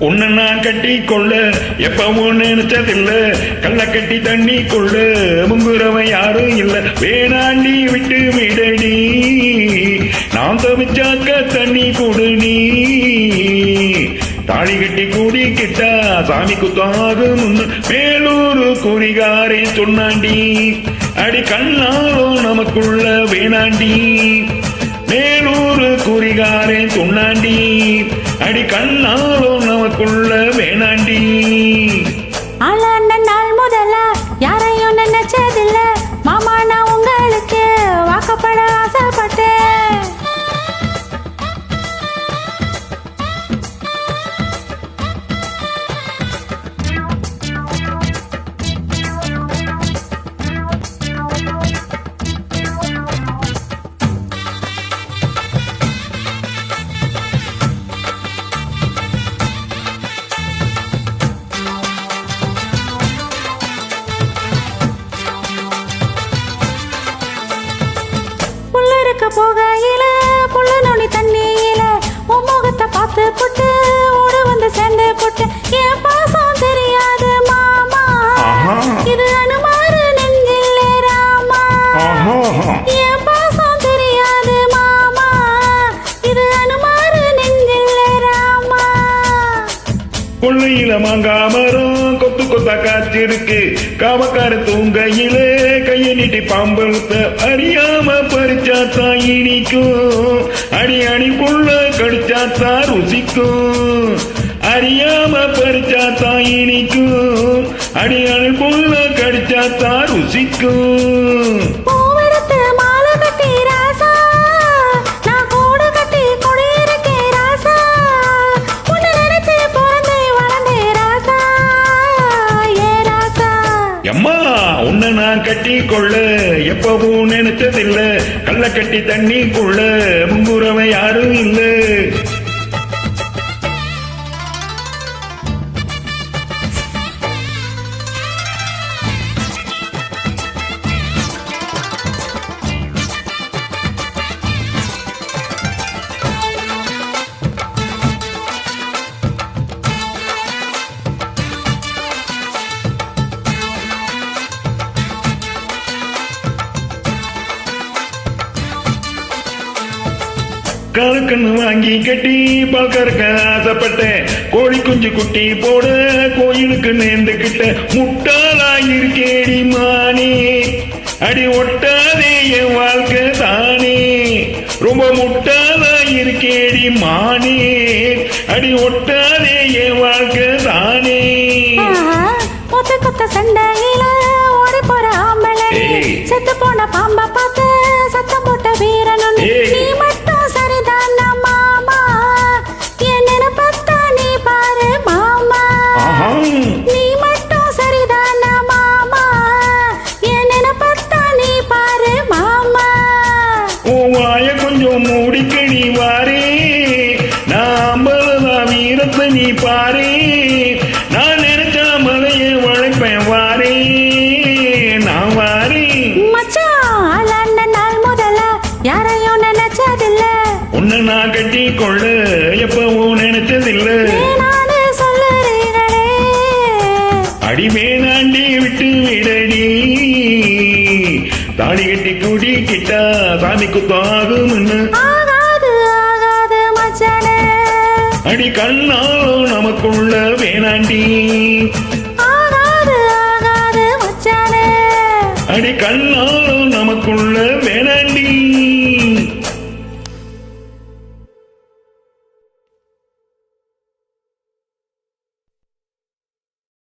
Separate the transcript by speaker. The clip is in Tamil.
Speaker 1: கட்டி கொள்ள எப்பவும் நினைச்சதில்ல. கள்ள கட்டி தண்ணி கொள்ள முங்குறவன் யாரும் இல்ல. வேணாண்டி விட்டு விடடி நான் தவிச்சாக்க தண்ணி கொடு நீ. தாலி கட்டி கூடிக்கிட்டா சாமி குத்தாகும் மேலூர் குறிகாரே சொன்னாண்டி அடி கண்ணாலும் நமக்குள்ள வேணாண்டி. மேலூர் குறிகாரே சொன்னாண்டி அடி கண்ணாலும் நமக்குள்ள மாங்காமரம் கொத்து கொத்தா காத்திருக்கு காவக்கார தூங்கையிலே கையை நீட்டி பாம்பழுத்த அறியாம பறிச்சா தான் இனிக்கும். அடி அணி புள்ள கடிச்சா தான் ருசிக்கும். அறியாம பறிச்சா தான் இனிக்கும். அடி அணி புள்ள கடிச்சா தான் ருசிக்கும்.
Speaker 2: கட்டி
Speaker 1: கொள்ளு. எப்பவும் நினைச்சதில்ல. கள்ள கட்டி தண்ணி கொள்ளு. கணக்குன்னு வாங்கி கட்டி பால் கறக்க ஆசைப்பட்டேன். கோழி குஞ்சு குட்டி போட கோயிலுக்கு நேர்ந்துகிட்ட முட்டாளா இருக்கேடி மானே. அடி ஒட்டாதே என் வாழ்க்கை தானே. ரொம்ப முட்டாளா இருக்கேடி மானே. அடி ஒட்டாதே என் வாழ்க்கை தானே.
Speaker 2: கொத்த கொத்த சண்டையில ஓடி போற ஆம்பளை
Speaker 1: ஏய்.
Speaker 2: செத்து போன பாம்ப பார்த்து நீ பாரே.
Speaker 1: நான் நினைச்ச மலைய வளைப்பேன் வாரே. நான் வாரே.
Speaker 2: மச்சான் நாள் முதல்ல. யாரையும் நினைச்சதில்ல.
Speaker 1: உன்னை நான் கட்டி கொள்ள எப்பவும் நினைச்சதில்ல
Speaker 2: நானே சொல்லுறீங்களே
Speaker 1: அடி வேணாண்டி விட்டு விடடி. தாடி கட்டி கூடி கிட்டா சாமி குத்தாகும்னு அடி கண்ணாலும் நமக்குள்ள வேணாண்டி. அடி கண்ணாலும் நமக்குள்ள வேணாண்டி.